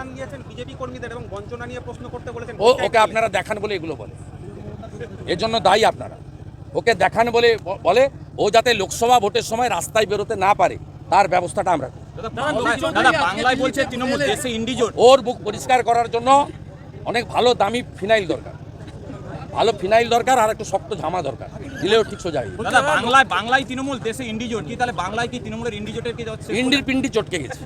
গালাগান দিয়েছেন বিজেপি কর্মীদের এবং বঞ্চনা নিয়ে প্রশ্ন করতে বলেছেন। ও ওকে আপনারা দেখান বলে এগুলো বলে। এর জন্য দায়ী আপনারা। ওকে দেখান বলে বলে ও যাতে লোকসভা ভোটের সময় রাস্তায় বেরোতে না পারে তার ব্যবস্থাটা আমরা করি। দাদা বাংলায় বলছে তৃণমূল দেশে ইন্ডিজোট। ওর বুক পরিষ্কার করার জন্য অনেক ভালো দামি ফিনাইল দরকার। ভালো ফিনাইল দরকার আর একটু শক্ত জামা দরকার দিলেও ঠিক সোজা হয়ে যাবে। বাংলায় বাংলায় তৃণমূল দেশে ইন্ডিজোট কি তাহলে বাংলায় কি তৃণমূলের ইন্ডিজোটের কি যাচ্ছে ইন্ডির পিন্ডি চটকে গেছে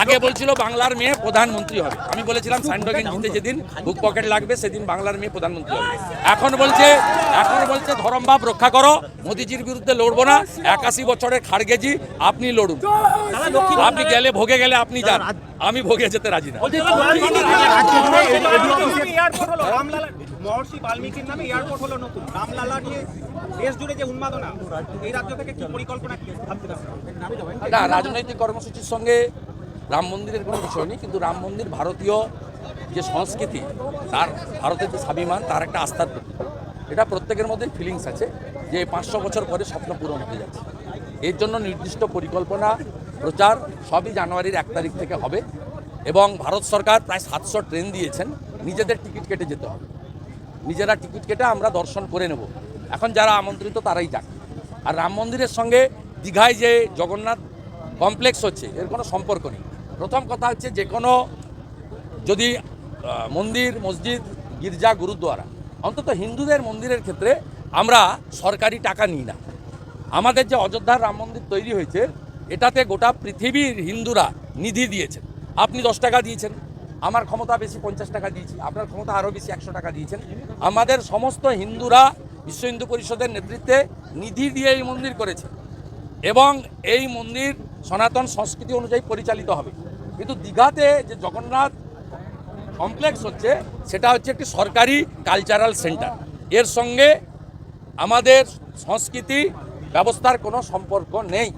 আগে বলছিল বাংলার মেয়ে প্রধানমন্ত্রী হবে আমি বলেছিলাম স্যান্ডোগেন জিতে যেদিন বুক পকেট লাগবে সেদিন বাংলার মেয়ে প্রধানমন্ত্রী হবে এখন বলছে এখন বলছে ধরম ধরমভাব রক্ষা করো মোদিজির বিরুদ্ধে লড়বো না একাশি বছরের খাড়গেজি আপনি লড়ুন আপনি গেলে ভোগে গেলে আপনি যান আমি ভোগে যেতে রাজি না মহর্ষি বাল্মীকির নামে এয়ারপোর্ট হলো নতুন। রামলালা নিয়ে দেশ জুড়ে যে উন্মাদনা, এই রাজ্য থেকে কি পরিকল্পনা ভাবতে না, রাজনৈতিক কর্মসূচির সঙ্গে রাম মন্দিরের কোনো বিষয় নেই, কিন্তু রাম মন্দির ভারতীয় যে সংস্কৃতি, তার ভারতের যে স্বাভিমান, তার একটা আস্থার প্রতীক। এটা প্রত্যেকের মধ্যে ফিলিংস আছে যে পাঁচশো বছর পরে স্বপ্ন পূরণ হতে যাচ্ছে। এর জন্য নির্দিষ্ট পরিকল্পনা, প্রচার সবই জানুয়ারির এক তারিখ থেকে হবে এবং ভারত সরকার প্রায় সাতশো ট্রেন দিয়েছেন, নিজেদের টিকিট কেটে যেতে হবে। নিজেরা টিকিট কেটে আমরা দর্শন করে নেব। এখন যারা আমন্ত্রিত তারাই যাক। আর রাম মন্দিরের সঙ্গে দীঘায় যে জগন্নাথ কমপ্লেক্স হচ্ছে, এর কোনো সম্পর্ক নেই। প্রথম কথা হচ্ছে যে কোনো যদি মন্দির, মসজিদ, গির্জা গুরুদ্বারা অন্তত হিন্দুদের মন্দিরের ক্ষেত্রে আমরা সরকারি টাকা নিই না। আমাদের যে অযোধ্যার রাম মন্দির তৈরি হয়েছে, এটাতে গোটা পৃথিবীর হিন্দুরা নিধি দিয়েছেন। আপনি দশ টাকা দিয়েছেন। আমার ক্ষমতা বেশি পঞ্চাশ টাকা দিয়েছি, আপনার ক্ষমতা আরও বেশি একশো টাকা দিয়েছেন। আমাদের সমস্ত হিন্দুরা বিশ্ব হিন্দু পরিষদের নেতৃত্বে নিধি দিয়ে এই মন্দির করেছে এবং এই মন্দির সনাতন সংস্কৃতি অনুযায়ী পরিচালিত হবে। কিন্তু দীঘাতে যে জগন্নাথ কমপ্লেক্স হচ্ছে, সেটা হচ্ছে একটি সরকারি কালচারাল সেন্টার। এর সঙ্গে আমাদের সংস্কৃতি ব্যবস্থার কোনো সম্পর্ক নেই।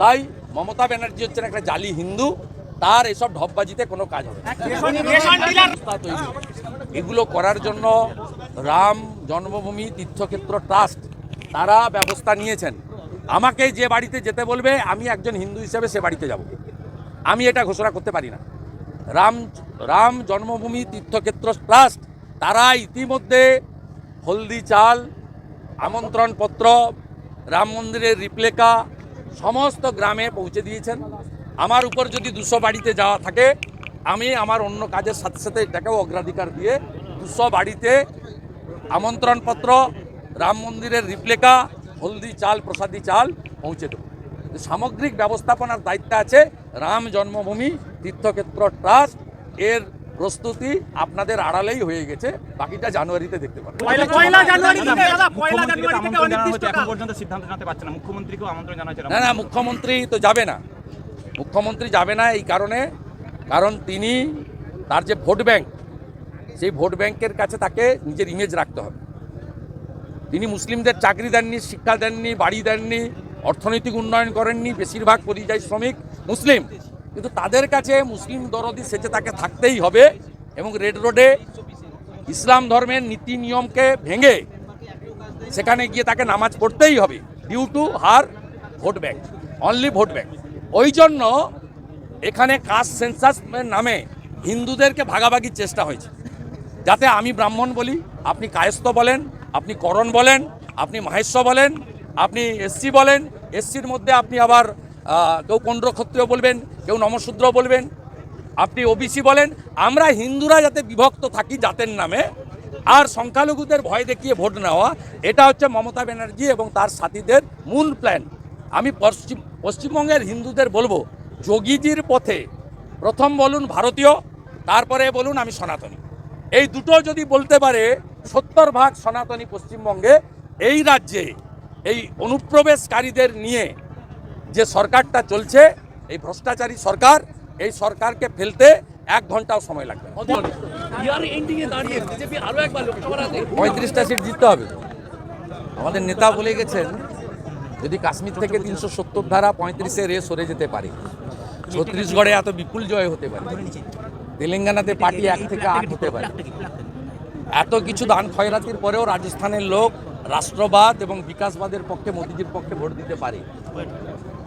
তাই মমতা ব্যানার্জি হচ্ছেন একটা জালি হিন্দু। তার এসব ঢপবাজিতে কোনো কাজ হবে হয়েছে। এগুলো করার জন্য রাম জন্মভূমি তীর্থক্ষেত্র ট্রাস্ট তারা ব্যবস্থা নিয়েছেন। আমাকে যে বাড়িতে যেতে বলবে আমি একজন হিন্দু হিসেবে সে বাড়িতে যাব। আমি এটা ঘোষণা করতে পারি না। রাম রাম জন্মভূমি তীর্থক্ষেত্র ট্রাস্ট তারা ইতিমধ্যে হলদি চাল আমন্ত্রণপত্র রাম মন্দিরের রিপ্লেকা সমস্ত গ্রামে পৌঁছে দিয়েছেন। আমার উপর যদি দুশো বাড়িতে যাওয়া থাকে আমি আমার অন্য কাজের সাথে সাথে এটাকেও অগ্রাধিকার দিয়ে দুশো বাড়িতে আমন্ত্রণপত্র রাম মন্দিরের রিপ্লেকা হলদি চাল প্রসাদী চাল পৌঁছে দেবো। সামগ্রিক ব্যবস্থাপনার দায়িত্ব আছে রাম জন্মভূমি তীর্থক্ষেত্র ট্রাস্ট এর প্রস্তুতি আপনাদের আড়ালেই হয়ে গেছে বাকিটা জানুয়ারিতে দেখতে পাবেন না না মুখ্যমন্ত্রী তো যাবে না। মুখ্যমন্ত্রী যাবে না এই কারণে, কারণ তিনি তার যে ভোট ব্যাংক, সেই ভোট ব্যাংকের কাছে তাকে নিজের ইমেজ রাখতে হবে। তিনি মুসলিমদের চাকরি দেননি, শিক্ষা দেননি, বাড়ি দেননি, অর্থনৈতিক উন্নয়ন করেননি, বেশিরভাগ পরিযায়ী শ্রমিক মুসলিম। কিন্তু তাদের কাছে মুসলিম দরদি সেচে তাকে থাকতেই হবে এবং রেড রোডে ইসলাম ধর্মের নীতি নিয়মকে ভেঙে সেখানে গিয়ে তাকে নামাজ পড়তেই হবে due to her vote bank only vote bank. ওই জন্য এখানে কাস্ট সেন্সাসের নামে হিন্দুদেরকে ভাগাভাগির চেষ্টা হয়েছে। যাতে আমি ব্রাহ্মণ বলি, আপনি কায়স্থ বলেন, আপনি করণ বলেন, আপনি মাহেশ্ব বলেন, আপনি এসসি বলেন, এসসির মধ্যে আপনি আবার কেউ পনেরো ক্ষত্রিয় বলবেন, কেউ নমশূদ্র বলবেন, আপনি ওবিসি বলেন, আমরা হিন্দুরা যাতে বিভক্ত থাকি জাতের নামে, আর সংখ্যালঘুদের ভয় দেখিয়ে ভোট নেওয়া, এটা হচ্ছে মমতা ব্যানার্জি এবং তার সাথীদের মূল প্ল্যান আমি পশ্চিম পশ্চিমবঙ্গের হিন্দুদের বলব যোগীজির পথে প্রথম বলুন ভারতীয় তারপরে বলুন আমি সনাতনী। এই দুটো যদি বলতে পারে সত্তর ভাগ সনাতনী পশ্চিমবঙ্গে এই রাজ্যে এই অনুপ্রবেশকারীদের নিয়ে যে সরকারটা চলছে এই ভ্রষ্টাচারী সরকার এই সরকারকে ফেলতে এক ঘন্টাও সময় লাগবে পঁয়ত্রিশটা সিট জিততে হবে। আমাদের নেতা বলে গেছেন যদি কাশ্মীর থেকে তিনশো সত্তর ধারা পঁয়ত্রিশে রে সরে যেতে পারে। ছত্তিশগড়ে এত বিপুল জয় হতে পারে। তেলেঙ্গানাতে পার্টি এক থেকে আট হতে পারে। এত কিছু দান খয়রাতির পরেও রাজস্থানের লোক রাষ্ট্রবাদ এবং বিকাশবাদের পক্ষে মোদিজির পক্ষে ভোট দিতে পারে।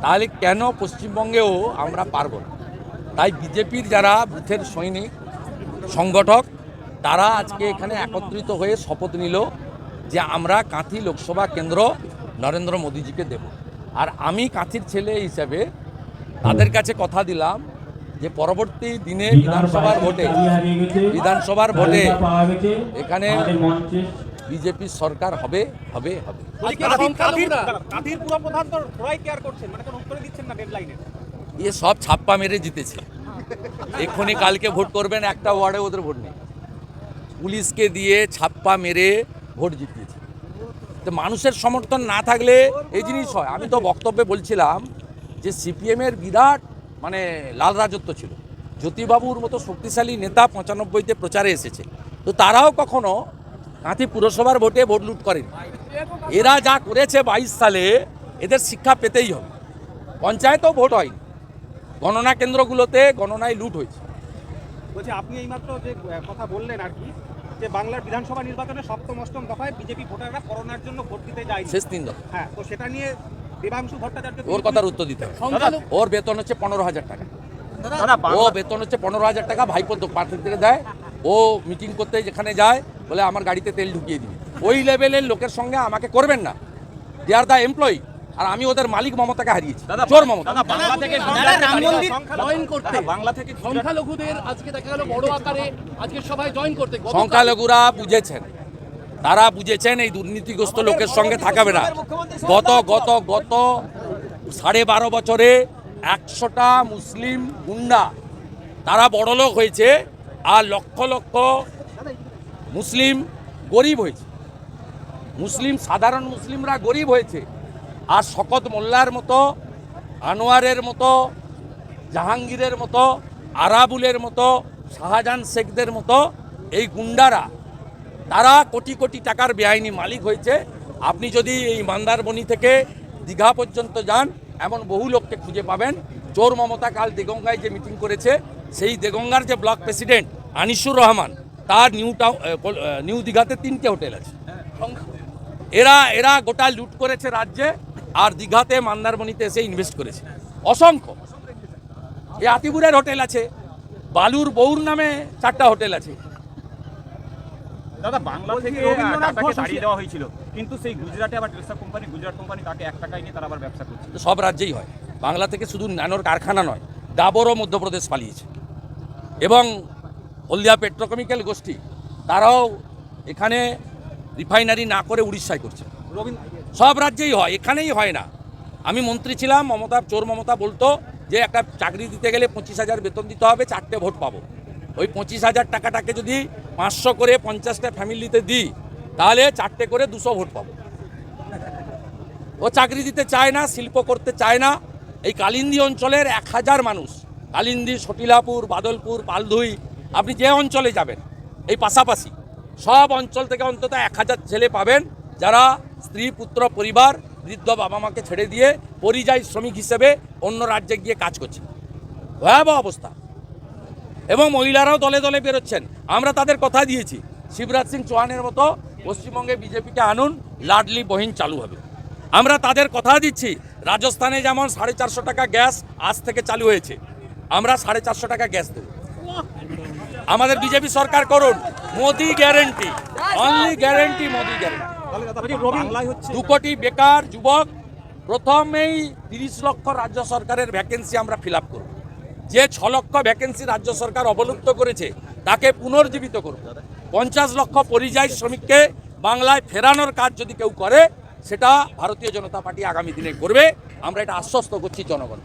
তাহলে কেন পশ্চিমবঙ্গেও আমরা পারব না? তাই বিজেপির যারা বুথের সৈনিক সংগঠক তারা আজকে এখানে একত্রিত হয়ে শপথ নিল যে আমরা কাঁথি লোকসভা কেন্দ্র নরেন্দ্র মোদীজিকে দেব। আর আমি কাঁথির ছেলে হিসাবে তাদের কাছে কথা দিলাম যে পরবর্তী দিনে বিধানসভার ভোটে বিধানসভার ভোটে এখানে বিজেপির সরকার হবে হবে হবে। মানে এ। সব ছাপ্পা মেরে জিতেছে। এক্ষুনি কালকে ভোট করবেন একটা ওয়ার্ডে ওদের ভোট নেই। পুলিশকে দিয়ে ছাপ্পা মেরে ভোট জিতিয়েছে। তো মানুষের সমর্থন না থাকলে এই জিনিস হয়। আমি তো বক্তব্যে বলছিলাম যে সিপিএমের বিরাট মানে লাল রাজত্ব ছিল। জ্যোতিবাবুর মতো শক্তিশালী নেতা পঁচানব্বইতে প্রচারে এসেছে। তো তারাও কখনো কাঁথি পুরসভার ভোটে ভোট লুট করেনি। এরা যা করেছে বাইশ সালে, এদের শিক্ষা পেতেই হবে। পঞ্চায়েতেও ভোট হয়নি। গণনা কেন্দ্রগুলোতে গণনায় লুট হয়েছে। বলছি, আপনি এইমাত্র যে কথা বললেন আর কি যে বাংলার বিধানসভা নির্বাচনে সপ্তম অষ্টম দফায় বিজেপি ভোটাররা করোনার জন্য ভোট দিতে যায় শেষ তিন দফা। হ্যাঁ তো সেটা নিয়ে দেবাংশু ভট্টাচার্য ওর কথার উত্তর দিতে হবে। ওর বেতন হচ্ছে পনেরো হাজার টাকা। ও বেতন হচ্ছে পনেরো হাজার টাকা ভাইপো পার্টি থেকে দেয়। ও মিটিং করতে যেখানে যায় বলে আমার গাড়িতে তেল ঢুকিয়ে দিবি। ওই লেভেলের লোকের সঙ্গে আমাকে করবেন না। দে আর দ্য এমপ্লয়ি আর আমি ওদের মালিক মমতাকে হারিয়েছি। চোর মমতা। বাংলা থেকে রাম মন্দির- জয়েন করতে। বাংলা থেকে সংখ্যালঘুদের আজকে দেখা গেল বড় আকারে আজকে সবাই জয়েন করতে। সংখ্যালঘুরা বুঝেছেন। তারা বুঝেছেন এই দুর্নীতিগ্রস্ত লোকের সঙ্গে থাকাবে না। গত গত গত সাড়ে বারো বছরে একশোটা মুসলিম গুন্ডা তারা বড়লোক হয়েছে আর লক্ষ লক্ষ মুসলিম গরিব হয়েছে। মুসলিম সাধারণ মুসলিমরা গরিব হয়েছে। আর শকত মোল্লার মতো, আনোয়ারের মতো, জাহাঙ্গীরের মতো, আরাবুলের মতো, শাহজাহান শেখদের মতো এই গুন্ডারা, তারা কোটি কোটি টাকার বেআইনি মালিক হয়েছে। আপনি যদি এই মান্দারবনি থেকে দীঘা পর্যন্ত যান, এমন বহু লোককে খুঁজে পাবেন। চোর মমতা কাল দেগঙ্গায় যে মিটিং করেছে, সেই দেগঙ্গার যে ব্লক প্রেসিডেন্ট আনিসুর রহমান, তার নিউ টাউন নিউ দীঘাতে তিনটে হোটেল আছে। এরা এরা গোটা লুট করেছে রাজ্যে। আর দীঘাতে মান্দারমণিতে এসে ইনভেস্ট করেছে। অসংখ্য। এই আতিপুরের হোটেল আছে বালুর বৌর নামে চারটা হোটেল আছে। দাদা বাংলা থেকে রবীন্দ্রনাথ টাটাকে তাড়িয়ে দেওয়া হয়েছিল। কিন্তু সেই গুজরাটে আবার টেলসা কোম্পানি গুজরাট কোম্পানি তাকে এক টাকায় নিয়ে তারা আবার ব্যবসা করছে। তো সব রাজ্যেই হয়। বাংলা থেকে শুধু ন্যানোর কারখানা নয় ডাবরও মধ্যপ্রদেশ পালিয়েছে। এবং হলদিয়া পেট্রোকেমিক্যাল গোষ্ঠী তারাও এখানে রিফাইনারি না করে উড়িষ্যায় করছে। সব রাজ্যেই হয়, এখানেই হয় না। আমি মন্ত্রী ছিলাম, মমতা চোর মমতা বলতো যে একটা চাকরি দিতে গেলে পঁচিশ হাজার বেতন দিতে হবে, চারটে ভোট পাবো। ওই পঁচিশ হাজার টাকাটাকে যদি পাঁচশো করে পঞ্চাশটা ফ্যামিলিতে দিই, তাহলে চারটে করে দুশো ভোট পাবো। ও চাকরি দিতে চায় না, শিল্প করতে চায় না। এই কালিন্দি অঞ্চলের এক হাজার মানুষ, কালিন্দি, সটিলাপুর, বাদলপুর, পালধুই, আপনি যে অঞ্চলে যাবেন, এই পাশাপাশি সব অঞ্চল থেকে অন্তত এক হাজার ছেলে পাবেন যারা স্ত্রী, পুত্র, পরিবার, বৃদ্ধ বাবা মাকে ছেড়ে দিয়ে পরিযায়ী শ্রমিক হিসেবে অন্য রাজ্যে গিয়ে কাজ করছে। ভয়াবহ অবস্থা। এবং মহিলারাও দলে দলে বেরোচ্ছেন। আমরা তাদের কথা দিয়েছি। শিবরাজ সিং চৌহানের মতো পশ্চিমবঙ্গে বিজেপিকে আনুন, লাডলি বহিন চালু হবে। আমরা তাদের কথা দিচ্ছি, রাজস্থানে যেমন সাড়ে চারশো টাকা গ্যাস আজ থেকে চালু হয়েছে, আমরা সাড়ে চারশো টাকা গ্যাস দেব। আমাদের বিজেপি সরকার করুন, Modi guarantee only guarantee Modi guarantee দু কোটি বেকার যুবক প্রথমেই তিরিশ লক্ষ রাজ্য সরকারের ভ্যাকেন্সি আমরা ফিল আপ করব। যে ছ লক্ষ ভ্যাকেন্সি রাজ্য সরকার অবলুপ্ত করেছে তাকে পুনর্জীবিত করব। পঞ্চাশ লক্ষ পরিযায়ী শ্রমিককে বাংলায় ফেরানোর কাজ যদি কেউ করে সেটা ভারতীয় জনতা পার্টি আগামী দিনে করবে। আমরা এটা আশ্বস্ত করছি জনগণ